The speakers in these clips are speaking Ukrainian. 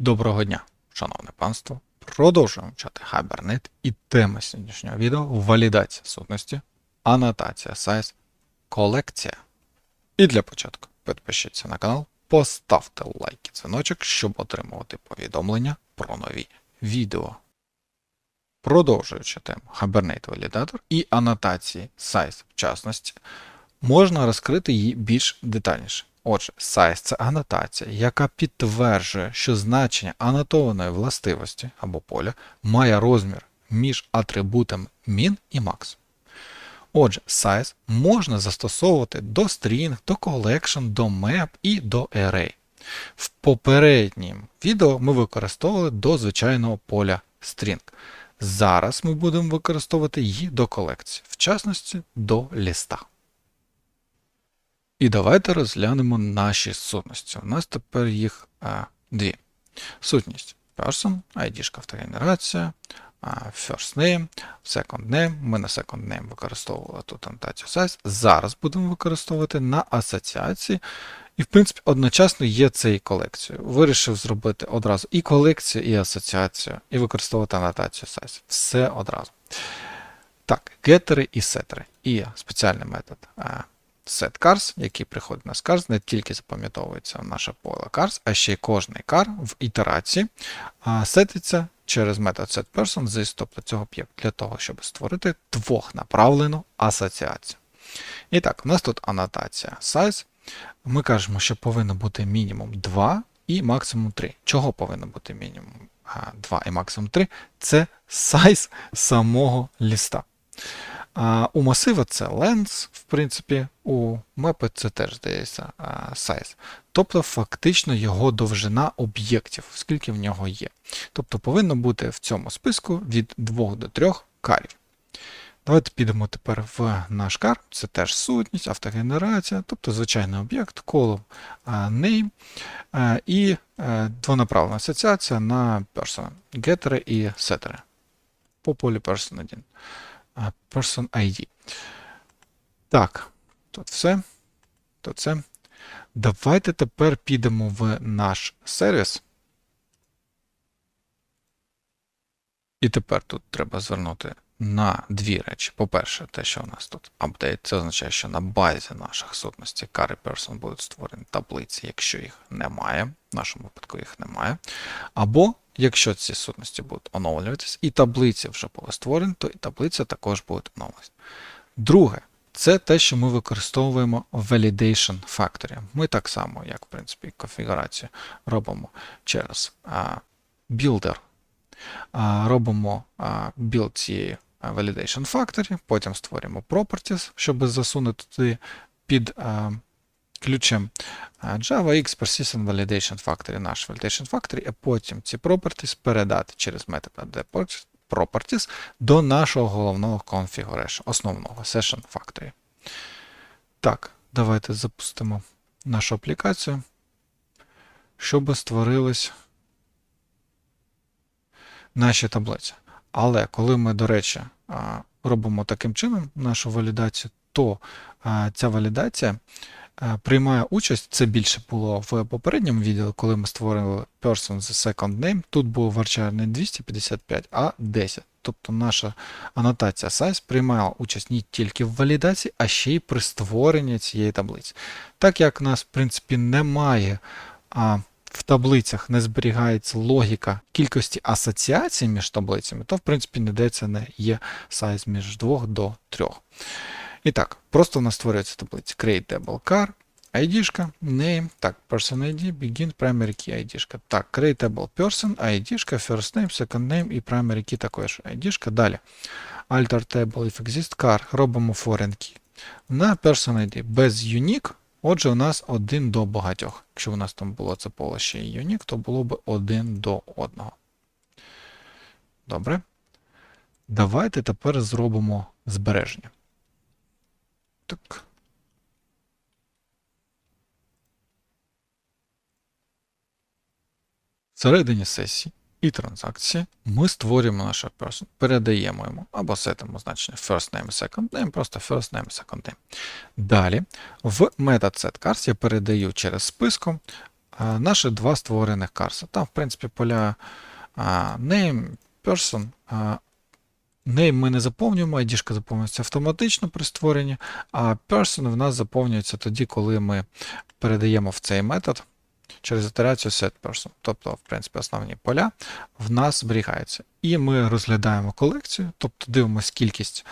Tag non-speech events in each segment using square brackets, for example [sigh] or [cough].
Доброго дня, шановне панство. Продовжуємо вчати Hibernate і тема сьогоднішнього відео валідація сутності, анотація size, колекція. І для початку підпишіться на канал, поставте лайк і дзвіночок, щоб отримувати повідомлення про нові відео. Продовжуючи тему Hibernate валідатор і анотації size в частності, можна розкрити її більш детальніше. Отже, size – це анотація, яка підтверджує, що значення анотованої властивості або поля має розмір між атрибутами min і max. Отже, size можна застосовувати до string, до collection, до map і до array. В попередньому відео ми використовували до звичайного поля string. Зараз ми будемо використовувати її до колекції, в частності до ліста. І давайте розглянемо наші сутності. У нас тепер їх а, дві. Сутність person, ID автогенерація, а, first name, second name. Ми на second name використовували тут анотацію size. Зараз будемо використовувати на асоціації. І, в принципі, одночасно є це і колекцію. Вирішив зробити одразу і колекцію, і асоціацію, і використовувати анотацію size. Все одразу. Так, гетери і сетери. І спеціальний метод. А, setCars, який приходить на cars, не тільки запам'ятовується в наше поле cars, а ще й кожний car в ітерації сетиться через метод setPerson з тобто цього об'єкту для того, щоб створити двохнаправлену асоціацію. І так, у нас тут анотація size. Ми кажемо, що повинно бути мінімум 2 і максимум 3. Чого повинно бути мінімум 2 і максимум 3? Це size самого ліста. А, У масива це length, в принципі, у мапи це теж здається size. Тобто, фактично його довжина об'єктів, скільки в нього є. Тобто повинно бути в цьому списку від 2 до 3 карів. Давайте підемо тепер в наш кар, це теж сутність, автогенерація, тобто звичайний об'єкт, колом name і е, двонаправлена асоціація на person, гетери і сетери. По полі person 1. Person ID. Так, тут все. Тут все. Давайте тепер підемо в наш сервіс. І тепер тут треба звернути на дві речі. По-перше, те, що у нас тут апдейт, це означає, що на базі наших сутностей carry person будуть створені таблиці, якщо їх немає. В нашому випадку їх немає. Або Якщо ці сутності будуть оновлюватись, і таблиці вже були створені, то і таблиця також буде оновлюватися. Друге, це те, що ми використовуємо Validation Factory. Ми так само, як в принципі, конфігурацію робимо через а, Builder, а, робимо а, build цієї Validation Factory, потім створюємо Properties, щоб засунути туди під. А, ключем JavaX Persistent Validation Factory, наш Validation Factory, а потім ці properties передати через метод properties до нашого головного configuration, основного Session Factory. Так, давайте запустимо нашу аплікацію, щоб створились наші таблиці. Але коли ми, до речі, робимо таким чином нашу валідацію, то ця валідація приймає участь, це більше було в попередньому відео, коли ми створили Person з Second Name. Тут був варчар не 255, а 10. Тобто наша анотація size приймала участь не тільки в валідації, а ще й при створенні цієї таблиці. Так як у нас, в принципі, немає. А, в таблицях не зберігається логіка кількості асоціацій між таблицями, то, в принципі, ніде це не є size між 2 до 3. І так, просто у нас створюється таблиця create table car, ID, name, так, person ID, begin, primary key ID. Так, create table person, ID, first name, second name і primary key також ID. Далі. Alter table if exist car, робимо foreign key. На person ID без unique, отже, у нас один до багатьох. Якщо у нас там було це поле ще і unique, то було б один до одного. Добре. Давайте тепер зробимо збереження. Так. Всередині сесії і транзакції ми створюємо наш person, передаємо йому або сетимо значення first name, second name, просто first name, second name. Далі в setCars я передаю через списком наші два створених карса. Там, в принципі, поля name, person. Name ми не заповнюємо, ID заповнюється автоматично при створенні, а person в нас заповнюється тоді, коли ми передаємо в цей метод через ітерацію setPerson. Тобто, в принципі, основні поля в нас зберігаються. І ми розглядаємо колекцію, тобто дивимося кількість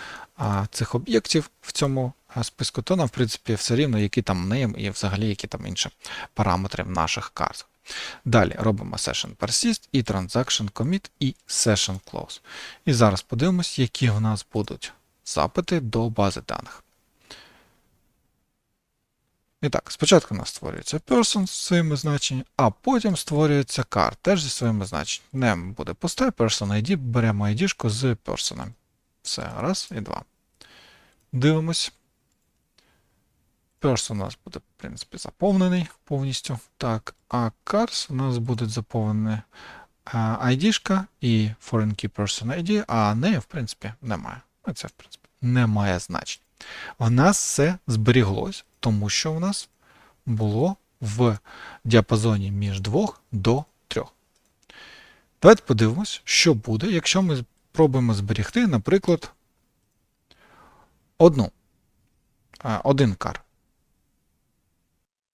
цих об'єктів в цьому списку, то нам, в принципі, все рівно, який там name і взагалі які там інші параметри в наших картах. Далі робимо session persist і transaction commit і session close. І зараз подивимось, які в нас будуть запити до бази даних. І так, спочатку у нас створюється person з своїми значеннями, а потім створюється car теж зі своїми значеннями. Name буде пусте, person ID, беремо ID з person. Все, раз і два. Дивимось. Person у нас буде, в принципі, заповнений повністю. Так, а cars у нас буде заповнений ID і foreign key person ID, а неї, в принципі, немає. Ну, Це, в принципі, не має значення. У нас все зберіглось, тому що у нас було в діапазоні між 2 до 3. Давайте подивимось, що буде, якщо ми спробуємо зберігти, наприклад, одну, один кар.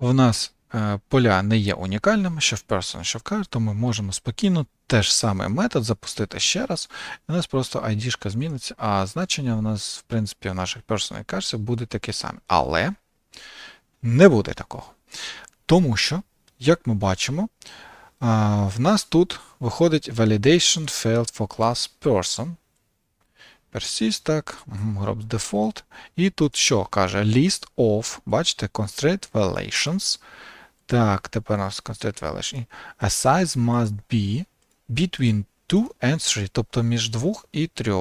В нас е, поля не є унікальними, що в person, що в car, то ми можемо спокійно теж самий метод запустити ще раз, і у нас просто ID зміниться, а значення у нас, в принципі, в наших person і cars буде такі самі. Але не буде такого. Тому що, як ми бачимо, в нас тут виходить validation failed for class person. Persist, так, group default. І тут що каже? List of, бачите, constraint violations. Так, тепер у нас constraint violation. A size must be between 2 and 3, тобто між 2 і 3.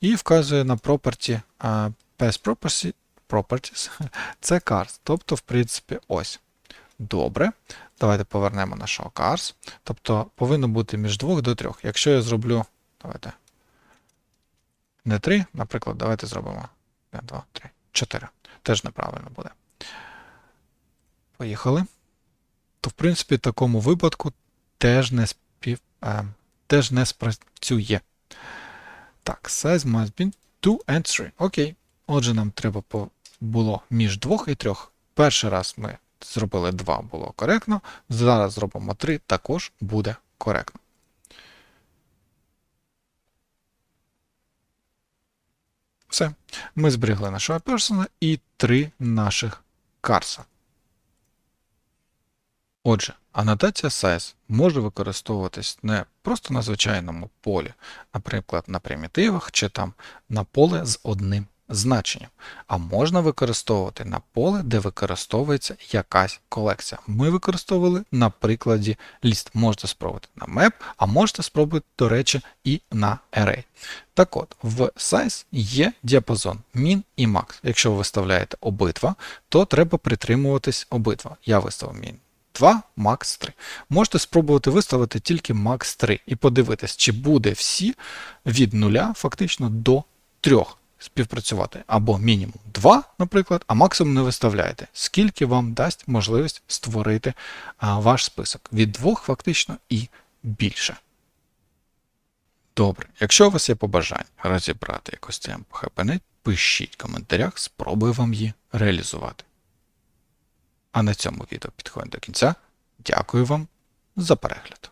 І вказує на property uh, pass property, properties. [laughs] Це cars. Тобто, в принципі, ось. Добре. Давайте повернемо нашого cars. Тобто повинно бути між 2 до 3. Якщо я зроблю. Давайте. Не 3, наприклад, давайте зробимо 1, 2, 3, 4. Теж неправильно буде. Поїхали. То, в принципі, в такому випадку теж не спів, е, теж не спрацює. Так, size must be 2 and 3. Окей. Отже, нам треба було між 2 і 3. Перший раз ми зробили 2, було коректно. Зараз зробимо 3, також буде коректно. Все. Ми зберегли нашого персона і три наших карса. Отже, анотація size може використовуватись не просто на звичайному полі, наприклад, на примітивах чи там на поле з одним значенням, а можна використовувати на поле, де використовується якась колекція. Ми використовували на прикладі list. Можете спробувати на map, а можете спробувати, до речі, і на array. Так от, в size є діапазон min і max. Якщо ви виставляєте обидва, то треба притримуватись обидва. Я виставив min 2, max 3. Можете спробувати виставити тільки max 3 і подивитись, чи буде всі від 0 фактично до 3 співпрацювати. Або мінімум 2, наприклад, а максимум не виставляєте. Скільки вам дасть можливість створити ваш список? Від 2 фактично і більше. Добре, якщо у вас є побажання розібрати якось тему по пишіть в коментарях, спробую вам її реалізувати. А на цьому відео підходимо до кінця. Дякую вам за перегляд.